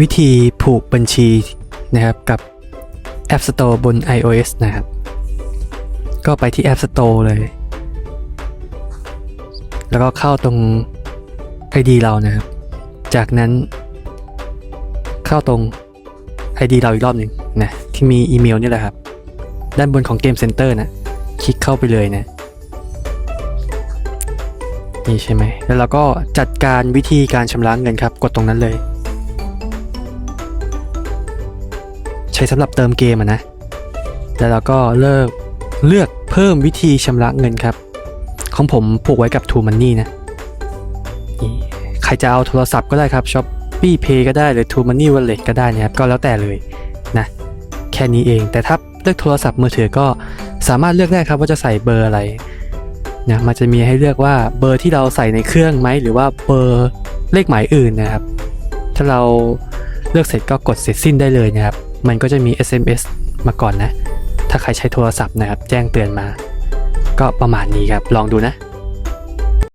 วิธีผูกบัญชีนะครับกับ App Store บน iOS นะครับ ก็ไปที่ App Store เลย แล้วก็เข้าตรง ID เรานะครับ จากนั้น เข้าตรง ID เราอีกรอบหนึ่งนะที่มีอีเมลนี่แหละครับ ด้านบนของ Game Center นะคลิกเข้าไปเลยนะนี่ใช่ไหมแล้วเราก็จัดการวิธีการชำระเงินครับ กดตรงนั้นเลย ช้สำหรับเติมเกมนะ แล้วเราก็เลิกเลือกเพิ่มวิธีชำระเงินครับ ของผมผูกไว้กับ True Money นะ ใครจะเอาโทรศัพท์ก็ได้ครับ Shopee Pay ก็ได้หรือ True Money Wallet ก็ได้นะครับ ก็แล้วแต่เลยนะ แค่นี้เอง แต่ถ้าเลือกโทรศัพท์มือถือก็สามารถเลือกได้ครับว่าจะใส่เบอร์อะไรนะมันจะมีให้เลือกว่าเบอร์ที่เราใส่ในเครื่องไหมหรือว่าเบอร์เลขหมายอื่นนะครับ ถ้าเราเลือกเสร็จก็กดเสร็จสิ้นได้เลยนะครับ มันก็จะมี SMS มาก่อนนะ ถ้าใครใช้โทรศัพท์นะครับ แจ้งเตือนมา ก็ประมาณนี้ครับ ลองดูนะ